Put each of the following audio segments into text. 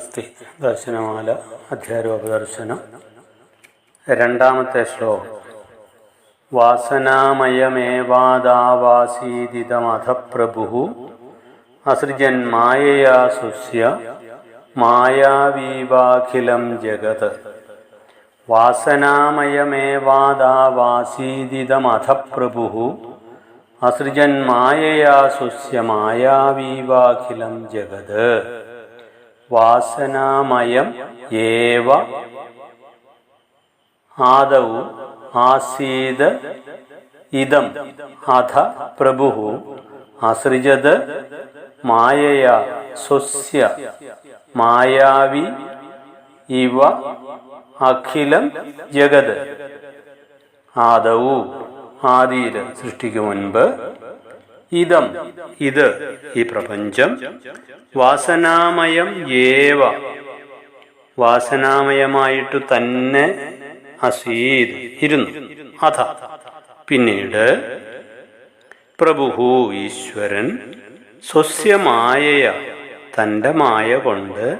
അസ്തി ദർശനമാല അധ്യാരോപദർശനം. രണ്ടാമത്തെ ശ്ലോകം. വാസനാമയമേവാദാവാസീദിതമധ പ്രഭു അസൃജൻ മായയാ സുസ്യ മായാവീവാഖിലം ജഗത്. വാസനാമയമേവാദാവാസീദിതമധ പ്രഭു അസൃജൻ മായയാ സുസ്യ മായാവീവാഖിലം ജഗത്. വാസനാമയം ഏവ ആദൗ ആസീത് ഇതം അധ പ്രഭു അസൃജത് മായയ സ്വസ്യ മായാവി ഇവ അഖിലം ജഗത് ആദവു ആദിയിൽ സൃഷ്ടിക്കു മുൻപ് ഇതം. ഇത് ഈ പ്രപഞ്ചം. വാസനാമയം ഏവ. വാസനാമയമായിട്ടു തന്നെ അസീത് ഇരുന്നു. അഥ. പിന്നീട് പ്രഭുഹു ഈശ്വരൻ സ്വസ്യമായയ തന്റെ മായ കൊണ്ട്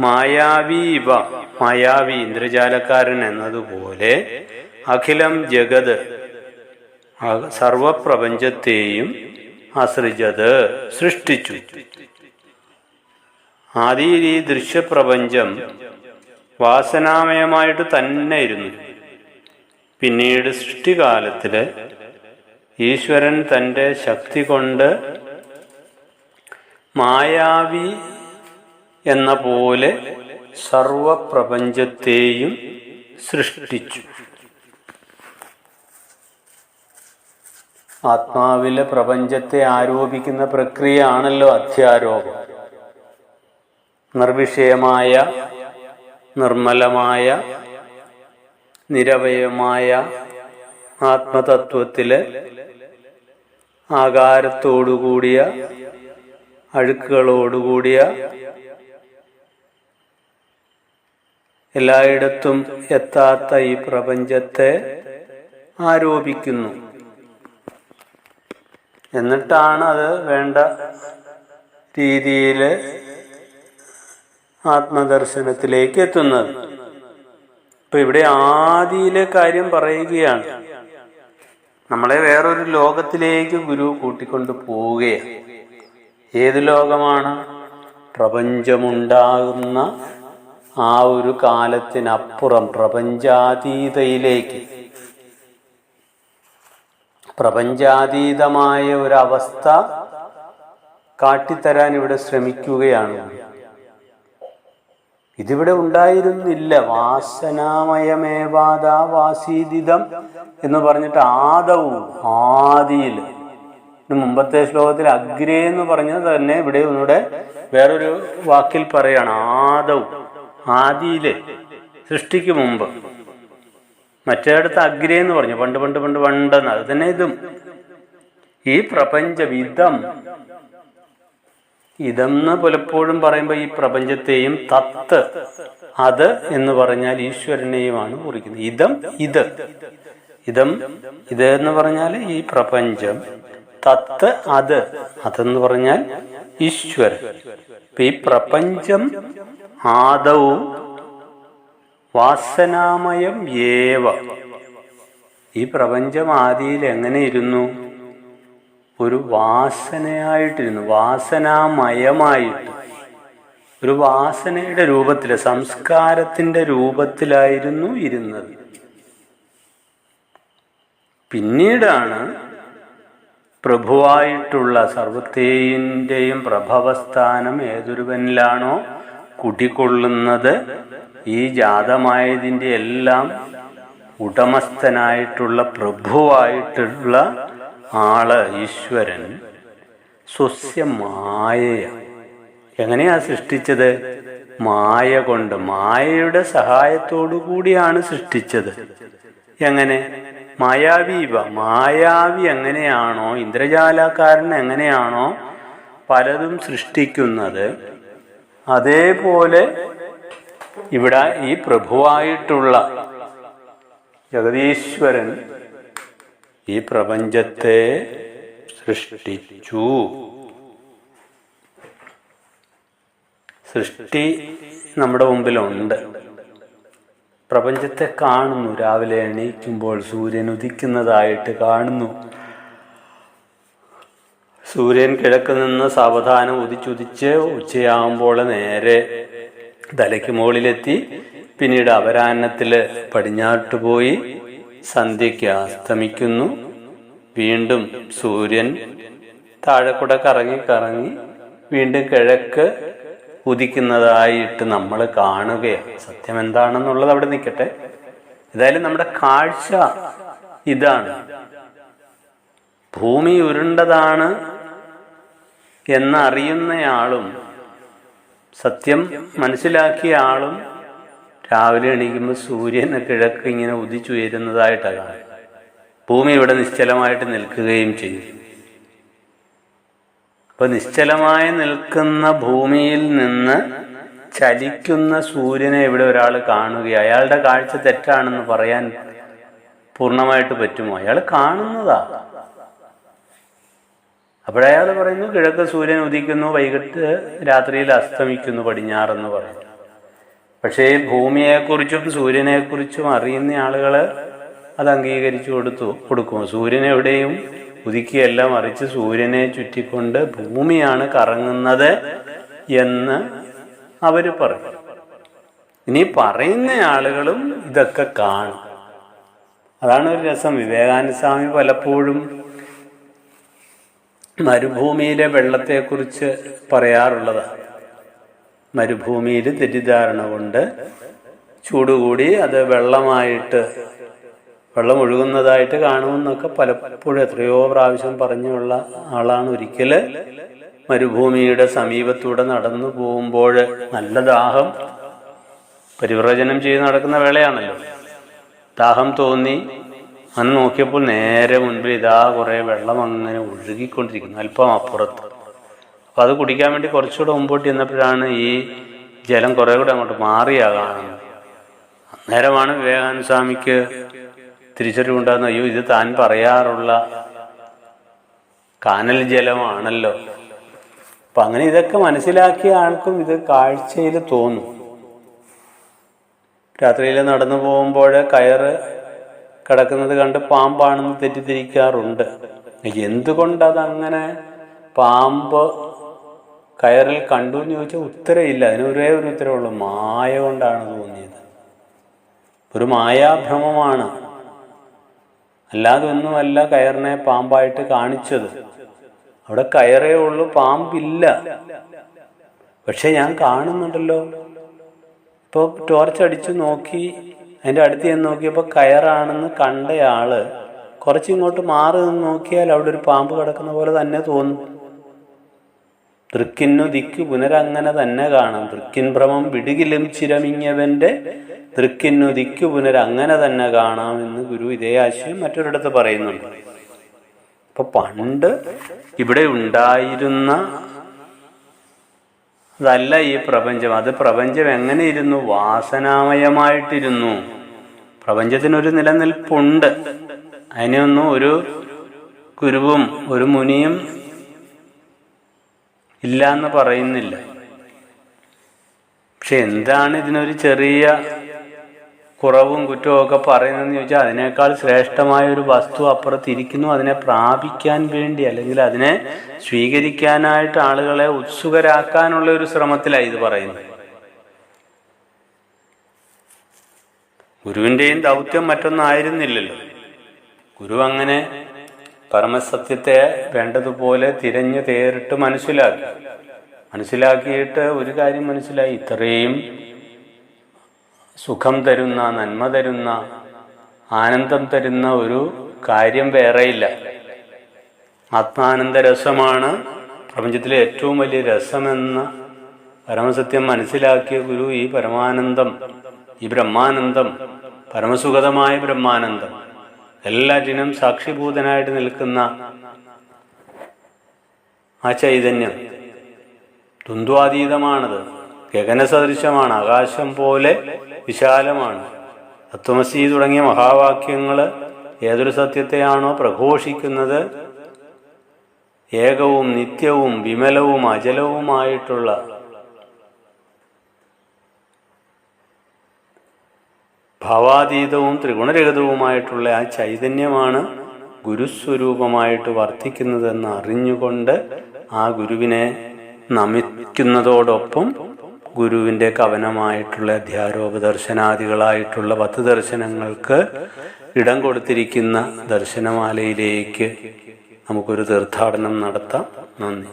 മായാവീവ മായാവി ഇന്ദ്രജാലക്കാരൻ എന്നതുപോലെ അഖിലം ജഗത് സർവപ്രപഞ്ചത്തെയും അസൃജത് സൃഷ്ടിച്ചു. ആദ്യയിൽ ഈ ദൃശ്യപ്രപഞ്ചം വാസനാമയമായിട്ട് തന്നെ ഇരുന്നു പിന്നീട് സൃഷ്ടികാലത്തിൽ ഈശ്വരൻ തന്റെ ശക്തി കൊണ്ട് മായാവി എന്ന പോലെ സർവപ്രപഞ്ചത്തെയും സൃഷ്ടിച്ചു. ആത്മാവിലെ പ്രപഞ്ചത്തെ ആരോപിക്കുന്ന പ്രക്രിയയാണല്ലോ അധ്യാരോപം. നിർവിഷയമായ നിർമ്മലമായ നിരവയമായ ആത്മതത്വത്തിലെ ആകാരത്തോടുകൂടിയ അഴുക്കുകളോടുകൂടിയ എല്ലായിടത്തും എത്താത്ത ഈ പ്രപഞ്ചത്തെ ആരോപിക്കുന്നു. എന്നിട്ടാണ് അത് വേണ്ട രീതിയിൽ ആത്മദർശനത്തിലേക്ക് എത്തുന്നത്. ഇപ്പൊ ഇവിടെ ആദിയിലെ കാര്യം പറയുകയാണ്. നമ്മളെ വേറൊരു ലോകത്തിലേക്ക് ഗുരു കൂട്ടിക്കൊണ്ട് പോവുകയാണ്. ഏത് ലോകമാണ്? പ്രപഞ്ചമുണ്ടാകുന്ന ആ ഒരു കാലത്തിനപ്പുറം പ്രപഞ്ചാതീതയിലേക്ക്. പ്രപഞ്ചാതീതമായ ഒരവസ്ഥ കാട്ടിത്തരാൻ ഇവിടെ ശ്രമിക്കുകയാണ്. ഇതിവിടെ ഉണ്ടായിരുന്നില്ല. വാസനാമയമേവാദ വാസീതിതം എന്ന് പറഞ്ഞിട്ട് ആദവും ആദിയിൽ. മുമ്പത്തെ ശ്ലോകത്തിൽ അഗ്രേ എന്ന് പറഞ്ഞത് തന്നെ ഇവിടെ ഒന്നുകൂടെ വേറൊരു വാക്കിൽ പറയാണ്. ആദവും ആദിയിലെ സൃഷ്ടിക്ക് മുമ്പ്. മറ്റേടത്ത് അഗ്രേ എന്ന് പറഞ്ഞു. പണ്ട് പണ്ട് പണ്ട് പണ്ടെന്ന്. അത് തന്നെ ഇതും. ഈ പ്രപഞ്ചം ഇതം ഇതെന്ന് പലപ്പോഴും പറയുമ്പോൾ ഈ പ്രപഞ്ചത്തെയും തത്ത് അത് എന്ന് പറഞ്ഞാൽ ഈശ്വരനെയുമാണ് കുറിക്കുന്നത് ഇതം ഇത്. ഇതം ഇത് എന്ന് പറഞ്ഞാൽ ഈ പ്രപഞ്ചം. തത്ത് അത്. അതെന്ന് പറഞ്ഞാൽ ഈശ്വരൻ. ഈ പ്രപഞ്ചം ആദവും വാസനാമയം ഏവ. ഈ പ്രപഞ്ചം ആദിയിൽ എങ്ങനെ ഇരുന്നു ഒരു വാസനയായിട്ടിരുന്നു വാസനാമയമായിട്ട്. ഒരു വാസനയുടെ രൂപത്തിൽ സംസ്കാരത്തിന്റെ രൂപത്തിലായിരുന്നു ഇരുന്നത്. പിന്നീടാണ് പ്രഭുവായിട്ടുള്ള സർവത്തെയും പ്രഭവസ്ഥാനം ഏതൊരുവനിലാണോ കുടികൊള്ളുന്നത് ഈ ജാതമായതിന്റെ എല്ലാം ഉടമസ്ഥനായിട്ടുള്ള പ്രഭുവായിട്ടുള്ള ആൾ ഈശ്വരൻ സ്വസ്യ മായ എങ്ങനെയാ സൃഷ്ടിച്ചത്? മായ കൊണ്ട് മായയുടെ സഹായത്തോടു കൂടിയാണ് സൃഷ്ടിച്ചത്. എങ്ങനെ? മായാവീവ. മായാവി എങ്ങനെയാണോ ഇന്ദ്രജാലക്കാരൻ എങ്ങനെയാണോ പലതും സൃഷ്ടിക്കുന്നത്. അതേപോലെ ഇവിടെ ഈ പ്രഭുവായിട്ടുള്ള ജഗതീശ്വരൻ ഈ പ്രപഞ്ചത്തെ സൃഷ്ടിച്ചു. സൃഷ്ടി നമ്മുടെ മുമ്പിലുണ്ട്. പ്രപഞ്ചത്തെ കാണുന്നു. രാവിലെ എണീക്കുമ്പോൾ സൂര്യൻ ഉദിക്കുന്നതായിട്ട് കാണുന്നു. സൂര്യൻ കിഴക്ക് നിന്ന് സാവധാനം ഉദിച്ചുദിച്ച് ഉച്ചയാകുമ്പോൾ നേരെ തലയ്ക്ക് മുകളിലെത്തി. പിന്നീട് അപരാഹ്നത്തിൽ പടിഞ്ഞാട്ട് പോയി സന്ധ്യയ്ക്ക് അസ്തമിക്കുന്നു. വീണ്ടും സൂര്യൻ താഴെ കൂടെ കറങ്ങി കറങ്ങി വീണ്ടും കിഴക്ക് ഉദിക്കുന്നതായിട്ട് നമ്മൾ കാണുകയാണ്. സത്യം എന്താണെന്നുള്ളത് അവിടെ നിൽക്കട്ടെ. ഏതായാലും നമ്മുടെ കാഴ്ച ഇതാണ്. ഭൂമി ഉരുണ്ടതാണ് എന്നറിയുന്നയാളും സത്യം മനസ്സിലാക്കിയ ആളും രാവിലെ എണീക്കുമ്പോൾ സൂര്യനെ കിഴക്ക് ഇങ്ങനെ ഉദിച്ചുയരുന്നതായിട്ടാണ്. ഭൂമി ഇവിടെ നിശ്ചലമായിട്ട് നിൽക്കുകയും ചെയ്യും. അപ്പൊ നിശ്ചലമായി നിൽക്കുന്ന ഭൂമിയിൽ നിന്ന് ചലിക്കുന്ന സൂര്യനെ ഇവിടെ ഒരാൾ കാണുക അയാളുടെ കാഴ്ച തെറ്റാണെന്ന് പറയാൻ പൂർണമായിട്ട് പറ്റുമോ? അയാൾ കാണുന്നതാ. അപ്പോഴയാൾ പറയുന്നു കിഴക്ക് സൂര്യൻ ഉദിക്കുന്നു വൈകിട്ട് രാത്രിയിൽ അസ്തമിക്കുന്നു പടിഞ്ഞാറെന്ന് പറയുന്നു. പക്ഷേ ഭൂമിയെക്കുറിച്ചും സൂര്യനെക്കുറിച്ചും അറിയുന്ന ആളുകൾ അത് അംഗീകരിച്ചു കൊടുത്തു കൊടുക്കും സൂര്യൻ എവിടെയും ഉദിക്കുകയല്ല മറിച്ച് സൂര്യനെ ചുറ്റിക്കൊണ്ട് ഭൂമിയാണ് കറങ്ങുന്നത് എന്ന് അവർ പറയും. ഇനി പറയുന്ന ആളുകളും ഇതൊക്കെ കാണും. അതാണ് ഒരു രസം. വിവേകാനന്ദ സ്വാമി പലപ്പോഴും മരുഭൂമിയിലെ വെള്ളത്തെക്കുറിച്ച് പറയാറുള്ളത്. മരുഭൂമിയിൽ തെറ്റിദ്ധാരണ കൊണ്ട് ചൂടുകൂടി അത് വെള്ളമായിട്ട് വെള്ളം ഒഴുകുന്നതായിട്ട് കാണുമെന്നൊക്കെ പലപ്പോഴും എത്രയോ പ്രാവശ്യം പറഞ്ഞുള്ള ആളാണ്. ഒരിക്കൽ മരുഭൂമിയുടെ സമീപത്തൂടെ നടന്നു പോകുമ്പോൾ നല്ല ദാഹം പരിവ്രജനം ചെയ്ത് നടക്കുന്ന വേളയാണല്ലോ. ദാഹം തോന്നി അന്ന് നോക്കിയപ്പോൾ നേരെ മുൻപിൽ ഇതാ കുറേ വെള്ളം അങ്ങനെ ഒഴുകിക്കൊണ്ടിരിക്കുന്നു അല്പം അപ്പുറത്ത്. അപ്പോൾ അത് കുടിക്കാൻ വേണ്ടി കുറച്ചുകൂടെ മുമ്പോട്ട് ചെന്നപ്പോഴാണ് ഈ ജലം കുറേ കൂടെ അങ്ങോട്ട് മാറിയാ കാണുന്നത് അന്നേരമാണ് വിവേകാനന്ദ സ്വാമിക്ക് തിരിച്ചറിവുണ്ടാകുന്ന അയ്യോ ഇത് താൻ പറയാറുള്ള കാനൽ ജലമാണല്ലോ. അപ്പൊ അങ്ങനെ ഇതൊക്കെ മനസ്സിലാക്കിയ ആൾക്കും ഇത് കാഴ്ചയിൽ തോന്നും. രാത്രിയിൽ നടന്നു പോകുമ്പോൾ കയറ് കിടക്കുന്നത് കണ്ട് പാമ്പാണെന്ന് തെറ്റിദ്ധരിക്കാറുണ്ട്. എന്തുകൊണ്ടതങ്ങനെ പാമ്പ് കയറിൽ കണ്ടു എന്ന് ചോദിച്ചാൽ ഉത്തരമില്ല. അതിന് ഒരേ ഒരു ഉത്തരവുള്ളൂ മായ കൊണ്ടാണ് തോന്നിയത്. ഒരു മായാഭ്രമമാണ്. അല്ലാതെ ഒന്നുമല്ല കയറിനെ പാമ്പായിട്ട് കാണിച്ചത്. അവിടെ കയറേ ഉള്ളൂ പാമ്പില്ല. പക്ഷെ ഞാൻ കാണുന്നുണ്ടല്ലോ. ഇപ്പോൾ ടോർച്ച് അടിച്ചു നോക്കി അതിന്റെ അടുത്ത് ചെന്ന് നോക്കിയപ്പോൾ കയറാണെന്ന് കണ്ടയാൾ കുറച്ചിങ്ങോട്ട് മാറി നിന്ന് നോക്കിയാൽ അവിടെ ഒരു പാമ്പ് കിടക്കുന്ന പോലെ തന്നെ തോന്നും. തൃക്കിന്നു ദിക്കു പുനരങ്ങനെ തന്നെ കാണാം. തൃക്കിൻ ഭ്രമം വിടുകിലും ചിരമിഞ്ഞവന്റെ തൃക്കിന്നു ദിക്കു പുനരങ്ങനെ തന്നെ കാണാം എന്ന് ഗുരു ഇതേ ആശയം മറ്റൊരിടത്ത് പറയുന്നുണ്ട്. അപ്പൊ പണ്ട് ഇവിടെ ഉണ്ടായിരുന്ന അതല്ല ഈ പ്രപഞ്ചം. അത് പ്രപഞ്ചം എങ്ങനെ ഇരുന്നു വാസനാമയമായിട്ടിരുന്നു. പ്രപഞ്ചത്തിനൊരു നിലനിൽപ്പുണ്ട്. അതിനൊന്നും ഒരു ഗുരുവും ഒരു മുനിയും ഇല്ല എന്ന് പറയുന്നില്ല. പക്ഷെ എന്താണ് ഇതിനൊരു ചെറിയ കുറവും കുറ്റവും ഒക്കെ പറയുന്നതെന്ന് ചോദിച്ചാൽ അതിനേക്കാൾ ശ്രേഷ്ഠമായ ഒരു വസ്തു അപ്പുറത്തിരിക്കുന്നു. അതിനെ പ്രാപിക്കാൻ വേണ്ടി അല്ലെങ്കിൽ അതിനെ സ്വീകരിക്കാനായിട്ട് ആളുകളെ ഉത്സുകരാക്കാനുള്ള ഒരു ശ്രമത്തിലായി ഇത് പറയുന്നത് ഗുരുവിന്റെയും ദൗത്യം മറ്റൊന്നായിരുന്നില്ലല്ലോ. ഗുരു അങ്ങനെ പരമസത്യത്തെ വേണ്ടതുപോലെ തിരഞ്ഞു തേറിട്ട് മനസ്സിലാക്കി. മനസ്സിലാക്കിയിട്ട് ഒരു കാര്യം മനസ്സിലായി. ഇത്രയും സുഖം തരുന്ന നന്മ തരുന്ന ആനന്ദം തരുന്ന ഒരു കാര്യം വേറെയില്ല. ആത്മാനന്ദ രസമാണ്. പ്രപഞ്ചത്തിലെ ഏറ്റവും വലിയ രസമെന്ന പരമസത്യം മനസ്സിലാക്കിയ ഗുരു ഈ പരമാനന്ദം ഈ ബ്രഹ്മാനന്ദം പരമസുഖതമായ ബ്രഹ്മാനന്ദം എല്ലാറ്റിനും സാക്ഷിഭൂതനായിട്ട് നിൽക്കുന്ന ആ ചൈതന്യം ദ്വന്ദ്വാതീതമാണത് ഗഗനസദൃശമാണ്. ആകാശം പോലെ വിശാലമാണ്. തത്വമസി തുടങ്ങിയ മഹാവാക്യങ്ങൾ ഏതൊരു സത്യത്തെയാണോ പ്രഘോഷിക്കുന്നത്? ഏകവും നിത്യവും വിമലവും അചലവുമായിട്ടുള്ള ഭാവാതീതവും ത്രിഗുണരഹിതവുമായിട്ടുള്ള ആ ചൈതന്യമാണ് ഗുരുസ്വരൂപമായിട്ട് വർദ്ധിക്കുന്നതെന്ന് അറിഞ്ഞുകൊണ്ട് ആ ഗുരുവിനെ നമിക്കുന്നതോടൊപ്പം ഗുരുവിന്റെ കവനമായിട്ടുള്ള അധ്യാരോപ ദർശനാദികളായിട്ടുള്ള പത്ത് ദർശനങ്ങൾക്ക് ഇടം കൊടുത്തിരിക്കുന്ന ദർശനമാലയിലേക്ക് നമുക്കൊരു തീർത്ഥാടനം നടത്താം. നന്ദി.